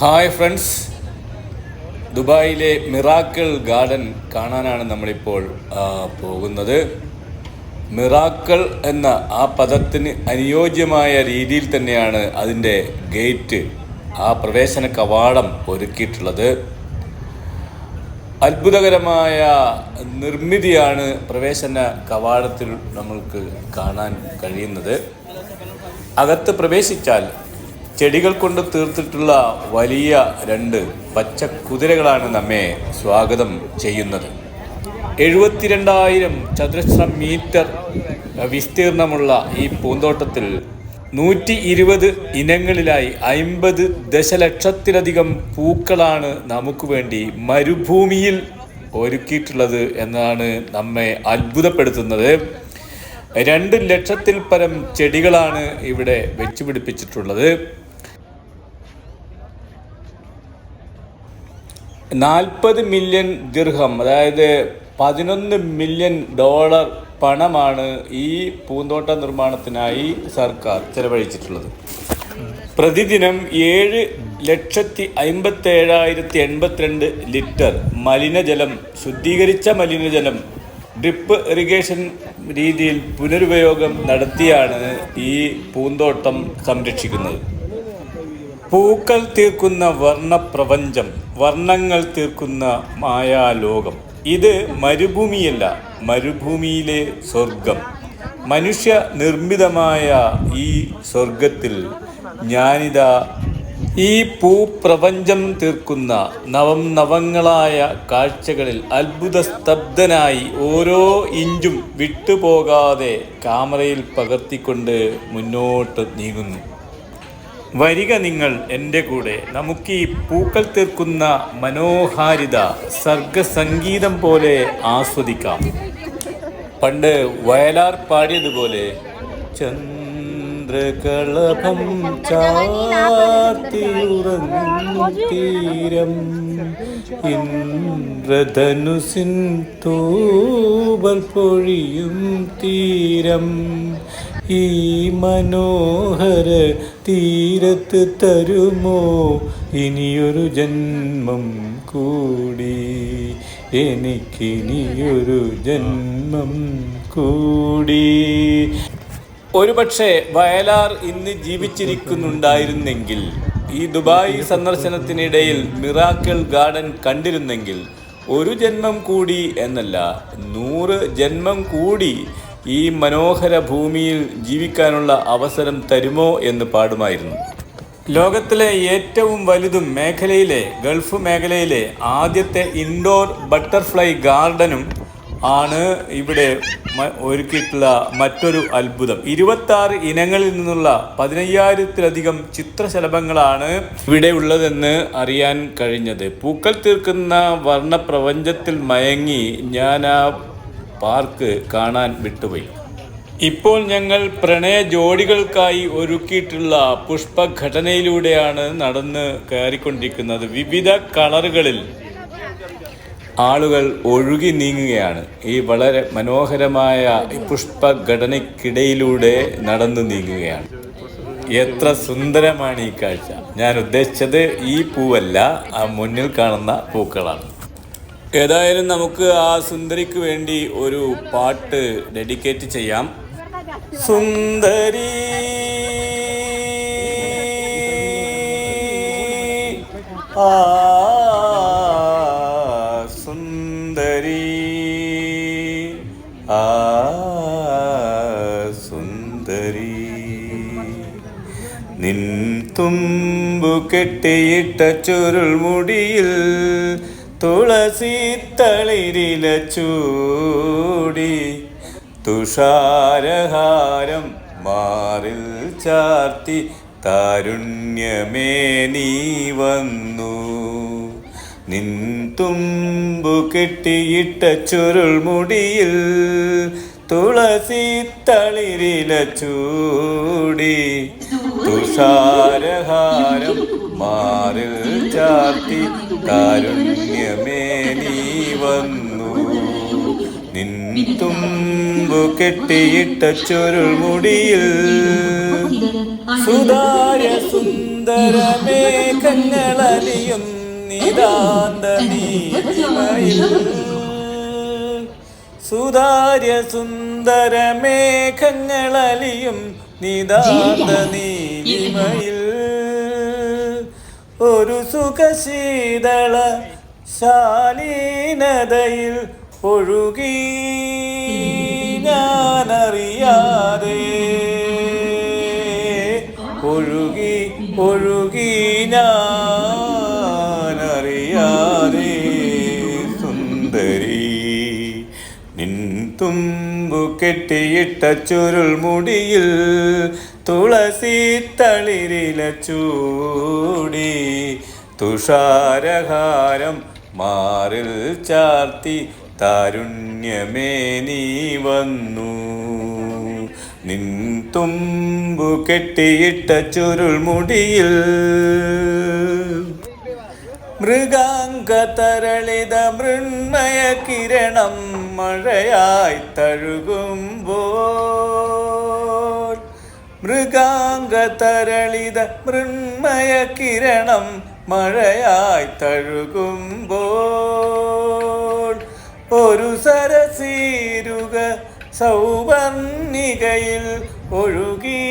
Hi friends ദുബായിലെ miracle garden കാണാനാണ് നമ്മളിപ്പോൾ പോകുന്നത്. മിറാക്കിൾ എന്ന ആ പദത്തിന് അനുയോജ്യമായ രീതിയിൽ തന്നെയാണ് അതിന്റെ ഗേറ്റ് ആ പ്രവേശന കവാടം ഒരുക്കിയിട്ടുള്ളത്. അത്ഭുതകരമായ നിർമ്മിതിയാണ് പ്രവേശന കവാടത്തിൽ നമ്മൾക്ക് കാണാൻ കഴിയുന്നത്. അകത്ത് പ്രവേശിച്ചാൽ ചെടികൾ കൊണ്ട് തീർത്തിട്ടുള്ള വലിയ രണ്ട് പച്ച കുതിരകളാണ് നമ്മെ സ്വാഗതം ചെയ്യുന്നത്. എഴുപത്തിരണ്ടായിരം ചതുരശ്ര മീറ്റർ വിസ്തീർണമുള്ള ഈ പൂന്തോട്ടത്തിൽ നൂറ്റി ഇരുപത് ഇനങ്ങളിലായി അമ്പത് ദശലക്ഷത്തിലധികം പൂക്കളാണ് നമുക്ക് വേണ്ടി മരുഭൂമിയിൽ ഒരുക്കിയിട്ടുള്ളത് എന്നാണ് നമ്മെ അത്ഭുതപ്പെടുത്തുന്നത്. രണ്ട് ലക്ഷത്തിൽ പരം ചെടികളാണ് ഇവിടെ വെച്ച് നാൽപ്പത് മില്യൺ ദിർഹം അതായത് പതിനൊന്ന് മില്യൺ ഡോളർ പണമാണ് ഈ പൂന്തോട്ട നിർമ്മാണത്തിനായി സർക്കാർ ചെലവഴിച്ചിട്ടുള്ളത്. പ്രതിദിനം ഏഴ് ലക്ഷത്തി അമ്പത്തേഴായിരത്തി എൺപത്തിരണ്ട് ലിറ്റർ മലിനജലം ശുദ്ധീകരിച്ച മലിനജലം ഡ്രിപ്പ് ഇറിഗേഷൻ രീതിയിൽ പുനരുപയോഗം നടത്തിയാണ് ഈ പൂന്തോട്ടം സംരക്ഷിക്കുന്നത്. പൂക്കൾ തീർക്കുന്ന വർണപ്രപഞ്ചം വർണങ്ങൾ തീർക്കുന്ന മായാലോകം. ഇത് മരുഭൂമിയല്ല മരുഭൂമിയിലെ സ്വർഗം മനുഷ്യ നിർമ്മിതമായ ഈ സ്വർഗത്തിൽ ഞാനിതാ ഈ പൂപ്രപഞ്ചം തീർക്കുന്ന നവം നവങ്ങളായ കാഴ്ചകളിൽ അത്ഭുത സ്തബ്ധനായി ഓരോ ഇഞ്ചും വിട്ടുപോകാതെ ക്യാമറയിൽ പകർത്തിക്കൊണ്ട് മുന്നോട്ട് നീങ്ങുന്നു. വരിക നിങ്ങൾ എന്റെ കൂടെ. നമുക്ക് ഈ പൂക്കൾ തീർക്കുന്ന മനോഹാരിത സർഗസംഗീതം പോലെ ആസ്വദിക്കാം. പണ്ട് വയലാർ പാടിയതുപോലെ ചന്ദ്രകളഭം ചാത്തിയുറങ്ങും തീരം ഇന്ദ്രധനുസിൻ തൂവൽ പൊഴിയും തീരം ഈ മനോഹര തീരത്ത് തരുമോ? ഇനിയൊരു ജന്മം കൂടി. എനിക്കിനിയൊരു ജന്മം കൂടി. ഒരുപക്ഷെ വയലാർ ഇന്ന് ജീവിച്ചിരിക്കുന്നുണ്ടായിരുന്നെങ്കിൽ ഈ ദുബായ് സന്ദർശനത്തിനിടയിൽ മിറാക്കിൾ ഗാർഡൻ കണ്ടിരുന്നെങ്കിൽ ഒരു ജന്മം കൂടി എന്നല്ല നൂറ് ജന്മം കൂടി ഈ മനോഹര ഭൂമിയിൽ ജീവിക്കാനുള്ള അവസരം തരുമോ എന്ന് പാടുമായിരുന്നു. ലോകത്തിലെ ഏറ്റവും വലുതും മേഖലയിലെ ഗൾഫ് മേഖലയിലെ ആദ്യത്തെ ഇൻഡോർ ബട്ടർഫ്ലൈ ഗാർഡനും ആണ് ഇവിടെ ഒരുക്കിയിട്ടുള്ള മറ്റൊരു അത്ഭുതം. ഇരുപത്തി ആറ് ഇനങ്ങളിൽ നിന്നുള്ള പതിനയ്യായിരത്തിലധികം ചിത്രശലഭങ്ങളാണ് ഇവിടെ ഉള്ളതെന്ന് അറിയാൻ കഴിഞ്ഞത്. പൂക്കൾ തീർക്കുന്ന വർണപ്രപഞ്ചത്തിൽ മയങ്ങി ഞാൻ ആ പാർക്ക് കാണാൻ വിട്ടുപോയി. ഇപ്പോൾ ഞങ്ങൾ പ്രണയ ജോഡികൾക്കായി ഒരുക്കിയിട്ടുള്ള പുഷ്പഘടനയിലൂടെയാണ് നടന്ന് കയറിക്കൊണ്ടിരിക്കുന്നത്. വിവിധ കളറുകളിൽ ആളുകൾ ഒഴുകി നീങ്ങുകയാണ്. ഈ വളരെ മനോഹരമായ പുഷ്പഘടനയ്ക്കിടയിലൂടെ നടന്നു നീങ്ങുകയാണ്. എത്ര സുന്ദരമാണ് ഈ കാഴ്ച. ഞാൻ ഉദ്ദേശിച്ചത് ഈ പൂവല്ല ആ മുന്നിൽ കാണുന്ന പൂക്കളാണ്. ഏതായാലും നമുക്ക് ആ സുന്ദരിക്ക് വേണ്ടി ഒരു പാട്ട് ഡെഡിക്കേറ്റ് ചെയ്യാം. സുന്ദരി. ആ സുന്ദരി. ആ സുന്ദരി. നിൻ തുമ്പു കെട്ടിയിട്ട ചുരുൾ മുടിയിൽ തുളസി തളിരില ചൂടി തുഷാരഹാരം മാറിൽ ചാർത്തി താരുണ്യമേ നീ വന്നു. നിൻ തുമ്പു കെട്ടിയിട്ട ചുരുൾ മുടിയിൽ തുളസി തളിരില ചൂടി തുഷാരഹാരം മാറിൽ ചാർത്തി കാരുണ്യമേ നീ വന്നു. നിൻ തുമ്പു കെട്ടിയിട്ട ചുരുൾ മുടിയിൽ സുതാര്യ സുന്ദര മേഘങ്ങളിയും നിതാന്ത സുതാര്യ സുന്ദരമേഘങ്ങളലിയും നിതാന്ത നീലിമയിൽ ഒരു സുഖശീതള ശാലീനതയിൽ ഒഴുകി. ഞാനറിയാതെ ഒഴുകി ഒഴുകി ഞാനറിയാതെ നിൻ തുമ്പു കെട്ടിയിട്ട ചുരുൾ മുടിയിൽ തുളസി തളിരില ചൂടി തുഷാരഹാരം മാറിൽ ചാർത്തി താരുണ്യമേ നീ വന്നു. നിൻ തുമ്പു കെട്ടിയിട്ട ചുരുൾ മുടിയിൽ മൃഗാംഗ തരളിത മൃണ്മയ കിരണം മഴയായി തഴുകുമ്പോൾ മൃഗാംഗ തരളിത മൃണ്മയ കിരണം മഴയായി തഴുകുമ്പോൾ ഒരു സരസീരുക സൗവർണികയിൽ ഒഴുകി.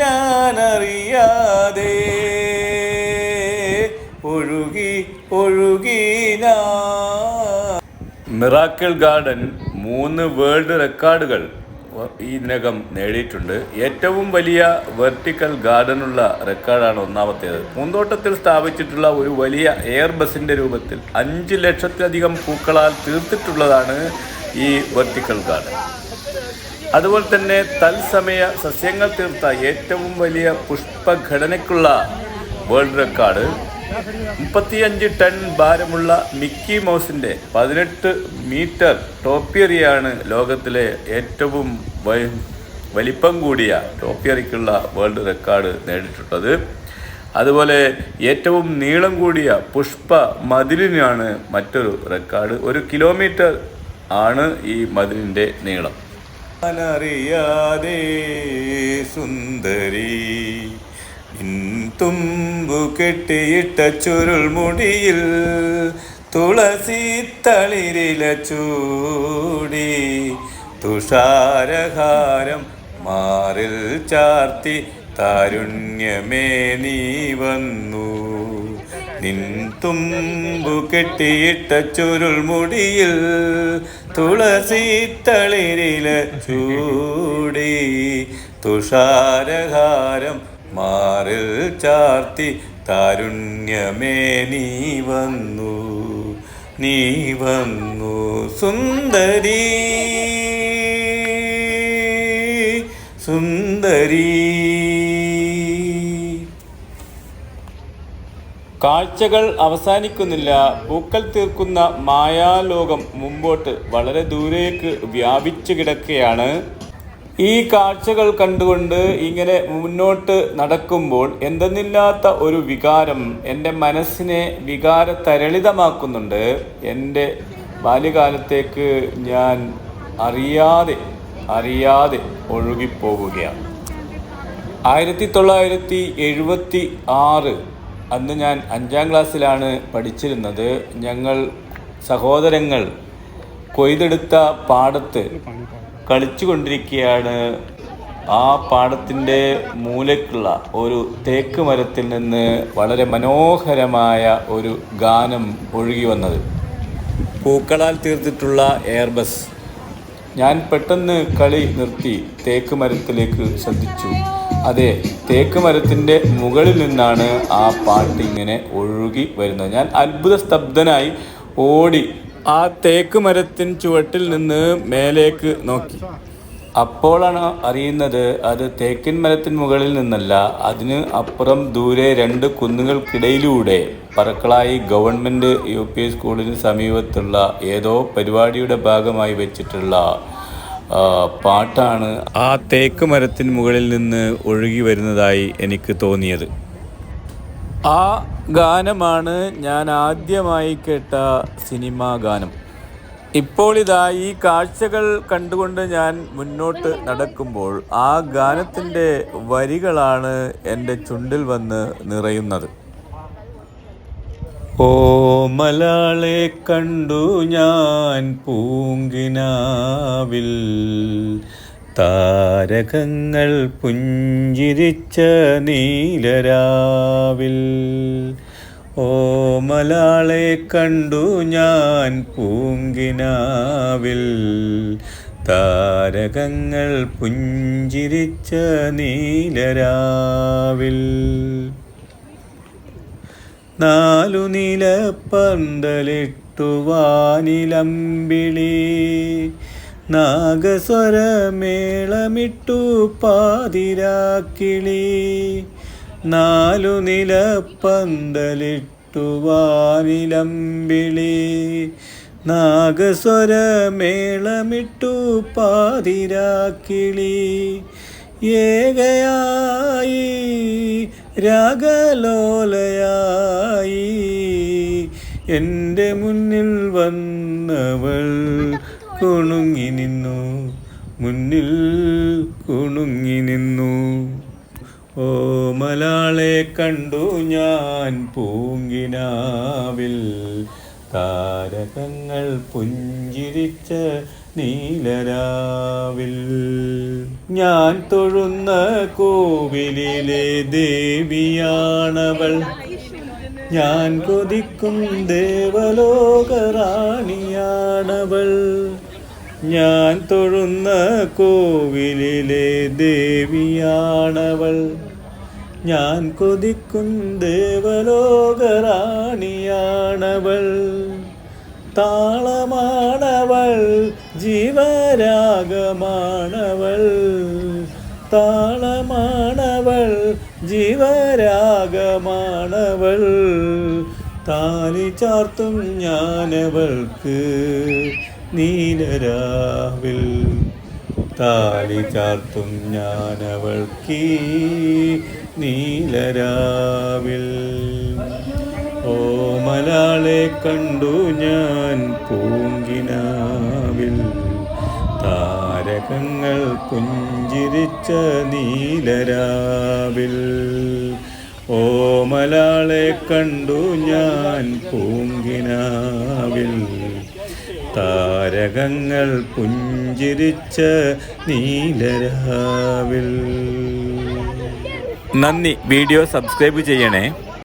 ഞാനറിയാതെ ഒഴുകി ഒഴുകി ഞാൻ മിറാക്കിൾ ഗാർഡൻ മൂന്ന് വേൾഡ് റെക്കോർഡുകൾ ഇതിനകം നേടിയിട്ടുണ്ട്. ഏറ്റവും വലിയ വെർട്ടിക്കൽ ഗാർഡനുള്ള റെക്കോർഡാണ് ഒന്നാമത്തേത്. പൂന്തോട്ടത്തിൽ സ്ഥാപിച്ചിട്ടുള്ള ഒരു വലിയ എയർ ബസിന്റെ രൂപത്തിൽ അഞ്ച് ലക്ഷത്തിലധികം പൂക്കളാൽ തീർത്തിട്ടുള്ളതാണ് ഈ വെർട്ടിക്കൽ ഗാർഡൻ. അതുപോലെ തന്നെ തത്സമയ സസ്യങ്ങൾ തീർത്ത ഏറ്റവും വലിയ പുഷ്പഘടനയ്ക്കുള്ള വേൾഡ് റെക്കോർഡ് മുപ്പത്തിയഞ്ച് ടൺ ഭാരമുള്ള മിക്കി മൗസിന്റെ പതിനെട്ട് മീറ്റർ ടോപ്പിയറിയാണ് ലോകത്തിലെ ഏറ്റവും വലിപ്പം കൂടിയ ടോപ്പിയറിക്കുള്ള വേൾഡ് റെക്കോർഡ് നേടിയിട്ടുള്ളത്. അതുപോലെ ഏറ്റവും നീളം കൂടിയ പുഷ്പ മതിലിനാണ് മറ്റൊരു റെക്കോർഡ്. ഒരു കിലോമീറ്റർ ആണ് ഈ മതിലിന്റെ നീളം. അനറിയാതെ സുന്ദരി തുമ്പു കെട്ടിയിട്ട ചുരുൾ മുടിയിൽ തുളസി തളിരില ചൂടി തുഷാരഹാരം മാറിൽ ചാർത്തി താരുണ്യമേ നീ വന്നു. നിൻ തുമ്പു കെട്ടിയിട്ട ചുരുൾ മുടിയിൽ തുളസി തളിരില ചൂടി തുഷാരഹാരം മാറിൽ ചാർത്തി താരുണ്യമേ നീ വന്നു നീ വന്നു സുന്ദരി. സുന്ദരി. കാഴ്ചകൾ അവസാനിക്കുന്നില്ല പൂക്കൾ തീർക്കുന്ന മായാലോകം മുമ്പോട്ട് വളരെ ദൂരേക്ക് വ്യാപിച്ചു കിടക്കുകയാണ്. ഈ കാഴ്ചകൾ കണ്ടുകൊണ്ട് ഇങ്ങനെ മുന്നോട്ട് നടക്കുമ്പോൾ എന്തെന്നില്ലാത്ത ഒരു വികാരം എന്റെ മനസ്സിനെ വികാര തരളിതമാക്കുന്നുണ്ട് എന്റെ ബാല്യകാലത്തേക്ക് ഞാൻ അറിയാതെ അറിയാതെ ഒഴുകിപ്പോവുകയാണ് ആയിരത്തി തൊള്ളായിരത്തി എഴുപത്തി ആറ് അന്ന് ഞാൻ അഞ്ചാം ക്ലാസ്സിലാണ് പഠിച്ചിരുന്നത്. ഞങ്ങൾ സഹോദരങ്ങൾ കൊയ്തെടുത്ത പാടത്ത് കളിച്ചുകൊണ്ടിരിക്കുകയാണ്. ആ പാടത്തിന്റെ മൂലക്കുള്ള ഒരു തേക്ക് മരത്തിൽ നിന്ന് വളരെ മനോഹരമായ ഒരു ഗാനം ഒഴുകി വന്നത്. പൂക്കളാൽ തീർത്തിട്ടുള്ള എയർബസ്. ഞാൻ പെട്ടെന്ന് കളി നിർത്തി തേക്ക് മരത്തിലേക്ക് ശ്രദ്ധിച്ചു. അതെ തേക്ക് മരത്തിന്റെ മുകളിൽ നിന്നാണ് ആ പാട്ട് ഇങ്ങനെ ഒഴുകി വരുന്നത്. ഞാൻ അത്ഭുത സ്തബ്ധനായി ഓടി ആ തേക്ക് മരത്തിൻ ചുവട്ടിൽ നിന്ന് മേലേക്ക് നോക്കി. അപ്പോഴാണ് അറിയുന്നത് അത് തേക്കിൻ മരത്തിന് മുകളിൽ നിന്നല്ല അതിന് അപ്പുറം ദൂരെ രണ്ട് കുന്നുകൾക്കിടയിലൂടെ പറക്കളായി ഗവൺമെന്റ് യു പി സ്കൂളിന് സമീപത്തുള്ള ഏതോ പരിപാടിയുടെ ഭാഗമായി വെച്ചിട്ടുള്ള പാട്ടാണ് ആ തേക്ക് മരത്തിന് മുകളിൽ നിന്ന് ഒഴുകി വരുന്നതായി എനിക്ക് തോന്നിയത്. ആ ഗാനമാണ് ഞാൻ ആദ്യമായി കേട്ട സിനിമാ ഗാനം. ഇപ്പോൾ ഇതാ ഈ കാഴ്ചകൾ കണ്ടുകൊണ്ട് ഞാൻ മുന്നോട്ട് നടക്കുമ്പോൾ ആ ഗാനത്തിന്റെ വരികളാണ് എന്റെ ചുണ്ടിൽ വന്ന് നിറയുന്നത്. ഓ മലാളെ കണ്ടു ഞാൻ പൂങ്കിനാവിൽ. താരകങ്ങൾ പുഞ്ചിരിച്ച നീലരാവിൽ. ഓ മലാളെ കണ്ടു ഞാൻ പൂങ്കിനാവിൽ. താരകങ്ങൾ പുഞ്ചിരിച്ച നീലരാവിൽ. നാലു നില പന്തലിട്ടു വാനിലമ്പിളി. നാഗസ്വരമേളമിട്ടു പാതിരാക്കിളി. നാലു നില പന്തലിട്ടു വാനിലമ്പിളി നാഗസ്വരമേളമിട്ടു പാതിരാക്കിളി. ഏകയായി രാഗലോലയായി. എന്റെ മുന്നിൽ വന്നവൾ കുണുങ്ങി നിന്നു മുന്നിൽ കുണുങ്ങി നിന്നു. ഓ മലാളെ കണ്ടു ഞാൻ പൂങ്കിനാവിൽ. താരകങ്ങൾ പുഞ്ചിരിച്ച നീലരാവിൽ. ഞാൻ തൊഴുന്ന കോവിലിലെ ദേവിയാണവൾ. ഞാൻ കൊതിക്കും ദേവലോകറാണിയാണവൾ. ഞാൻ തൊഴുന്ന കോവിലിലെ ദേവിയാണവൾ. ഞാൻ കൊതിക്കും ദേവലോകറാണിയാണവൾ. താളമാണവൾ ജീവരാഗമാണവൾ. താളമാണവൾ ജീവരാഗമാണവൾ. താലി ചാർത്തും ഞാനവൾക്ക് നീലരാവിൽ താലി ചാർത്തും ഞാനവൾക്ക് നീലരാവിൽ. ഓ മലാളെ കണ്ടു ഞാൻ പൂങ്കിനാവിൽ. താരകങ്ങൾ പുഞ്ചിരിച്ച നീലരാവിൽ. ഓ മലാളെ കണ്ടു ഞാൻ പൂങ്കിനാവിൽ. താരകങ്ങൾ പുഞ്ചിരിച്ച നീലരാവിൽ. നന്ദി. വീഡിയോ സബ്സ്ക്രൈബ് ചെയ്യണേ.